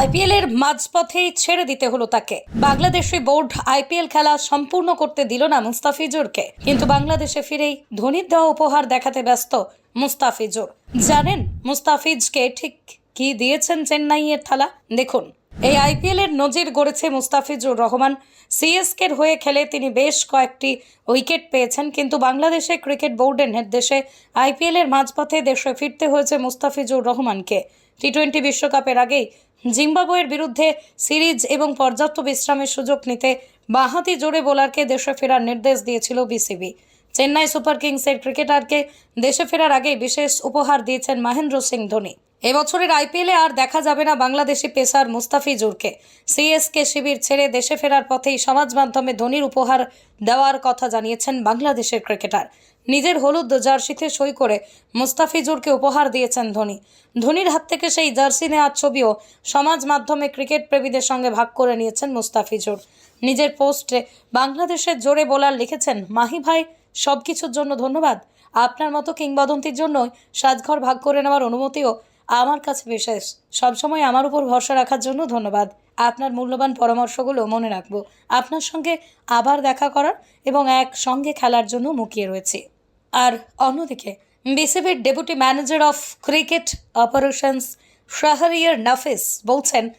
IPL এর মাঝপথেই ছেড়ে দিতে হলো তাকে। বাংলাদেশে বোর্ড আইপিএল খেলা সম্পূর্ণ করতে দিল না মুস্তাফিজুরকে। কিন্তু বাংলাদেশে ফিরেই ধোনির দেওয়া উপহার দেখাতে ব্যস্ত মুস্তাফিজুর। জানেন মুস্তাফিজকে ঠিক কি দিয়েছেন চেন্নাইয়ের থালা? দেখুন। এই আইপিএল এর নজির গড়েছে মুস্তাফিজুর রহমান। সিএসকের হয়ে খেলে তিনি বেশ কয়েকটি উইকেট পেয়েছেন, কিন্তু বাংলাদেশে ক্রিকেট বোর্ডের নির্দেশে আইপিএল এর মাঝপথে দেশে ফিরতে হয়েছে মুস্তাফিজুর রহমানকে। টি টোয়েন্টি বিশ্বকাপের আগেই জিম্বাবুয়ের বিরুদ্ধে সিরিজ এবং পর্যাপ্ত বিশ্রামের সুযোগ নিতে বাঁহাতি জোরে বোলারকে দেশে ফেরার নির্দেশ দিয়েছিল বিসিবি। চেন্নাই সুপার কিংসের ক্রিকেটারকে দেশে ফেরার আগে বিশেষ উপহার দিয়েছেন মহেন্দ্র সিং ধোনি। এবছরের আইপিএলে আর দেখা যাবে না বাংলাদেশি পেসার মুস্তাফিজুরকে। সিএসকে শিবির ছেড়ে দেশে ফেরার পথেই সমাজ মাধ্যমে ধোনির উপহার দেওয়ার কথা জানিয়েছেন বাংলাদেশের ক্রিকেটার। নিজের হলুদ জার্সিতে সই করে মুস্তাফিজুরকে উপহার দিয়েছেন ধোনি। ধোনির হাত থেকে সেই জার্সি নেওয়ার ছবিও সমাজ মাধ্যমে ক্রিকেট প্রেমীদের সঙ্গে ভাগ করে নিয়েছেন মুস্তাফিজুর। নিজের পোস্টে, বাংলাদেশের জোরে বোলার লিখেছেন, মাহি ভাই সব কিছুর জন্য ধন্যবাদ। আপনার মতো কিংবদন্তির জন্যই সাজঘর ভাগ করে নেওয়ার অনুমতিও আমার কাছে বিশেষ। সবসময় আমার উপর ভরসা রাখার জন্য ধন্যবাদ। আপনার মূল্যবান পরামর্শগুলো মনে রাখব। আপনার সঙ্গে আবার দেখা করার এবং এক সঙ্গে খেলার জন্য মুখিয়ে রয়েছে। আর অন্যদিকে, বিসিবির deputy manager of cricket operations Shahriar Nafis বলছেন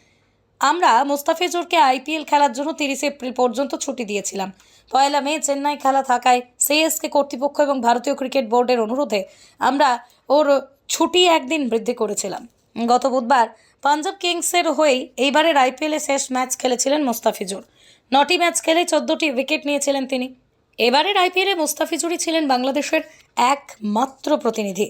আমরা মোস্তাফিজুরকে আইপিএল খেলার জন্য তিরিশে এপ্রিল পর্যন্ত ছুটি দিয়েছিলাম। পয়লা মে চেন্নাই খেলা থাকায় সিএসকে কর্তৃপক্ষ এবং ভারতীয় ক্রিকেট বোর্ডের অনুরোধে আমরা ওর ছুটি একদিন বৃদ্ধি করেছিলাম। গত বুধবার পাঞ্জাব কিংসের হয়েই এইবারের আইপিএলে শেষ ম্যাচ খেলেছিলেন মোস্তাফিজুর নটি ম্যাচ খেলে চোদ্দটি উইকেট নিয়েছিলেন তিনি। এবারের আইপিএলে মোস্তাফিজুরই ছিলেন বাংলাদেশের একমাত্র প্রতিনিধি।